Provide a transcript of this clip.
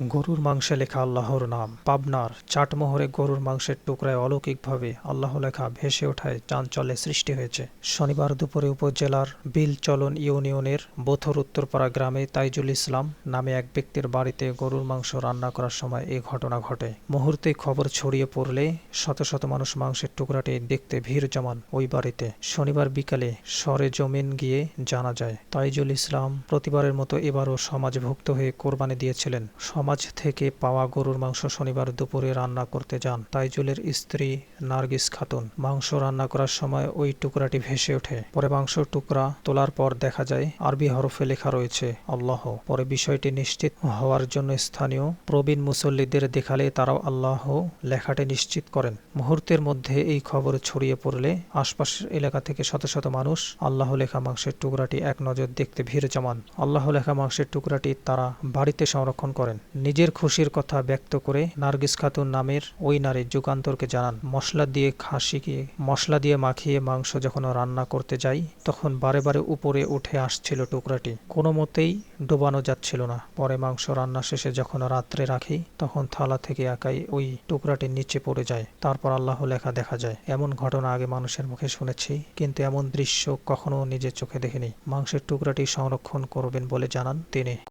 গরুর মাংসে লেখা আল্লাহর নাম। পাবনার চাটমোহরে গরুর মাংসের টুকরায় অলৌকিকভাবে আল্লাহ লেখা ভেসে ওঠায় চাঞ্চল্যের সৃষ্টি হয়েছে। শনিবার দুপুরে উপজেলার বিলচলন ইউনিয়নের বোথর উত্তরপাড়া গ্রামে তাইজুল ইসলাম নামে এক ব্যক্তির বাড়িতে গরুর মাংস রান্না করার সময় এই ঘটনা ঘটে। মুহূর্তে খবর ছড়িয়ে পড়লে শত শত মানুষ মাংসের টুকরাটি দেখতে ভিড় জমান ওই বাড়িতে। শনিবার বিকালে সরে জমিন গিয়ে জানা যায়, তাইজুল ইসলাম প্রতিবারের মতো এবারও সমাজভুক্ত হয়ে কোরবানি দিয়েছিলেন। সমাজ থেকে পাওয়া গরুর মাংস শনিবার দুপুরে রান্না করতে যান। তাইজুলের স্ত্রী নার্গিস খাতুন মাংস রান্না করার সময় ওই টুকরাটি ভেসে ওঠে। পরে মাংস টুকরা তোলার পর দেখা যায় আরবি হরফে লেখা রয়েছে, আল্লাহ। পরে বিষয়টি নিশ্চিত হওয়ার জন্য স্থানীয় প্রবীণ মুসল্লিদের দেখালে তারাও আল্লাহ লেখাটি নিশ্চিত করেন। মুহূর্তের মধ্যে এই খবর ছড়িয়ে পড়লে আশপাশের এলাকা থেকে শত শত মানুষ আল্লাহ লেখা মাংসের টুকরাটি এক নজর দেখতে ভিড় জমান। আল্লাহ লেখা মাংসের টুকরাটি তারা বাড়িতে সংরক্ষণ করেন। নিজের খুশির কথা ব্যক্ত করে নার্গিস খাতুন নামের ওই নারী যুগান্তরকে জানান, মশলা দিয়ে খাসিকে মশলা দিয়ে মাখিয়ে মাংস যখন রান্না করতে যাই তখন বারে বারে উপরে উঠে আসছিল টুকরাটি। কোনো মতেই ডোবানো যাচ্ছিল না। পরে মাংস রান্না শেষে যখন রাত্রে রাখি, তখন থালা থেকে একাই ওই টুকরাটি নিচে পড়ে যায়। তারপর আল্লাহ লেখা দেখা যায়। এমন ঘটনা আগে মানুষের মুখে শুনেছি, কিন্তু এমন দৃশ্য কখনো নিজের চোখে দেখিনি। মাংসের টুকরাটি সংরক্ষণ করবেন বলে জানান তিনি।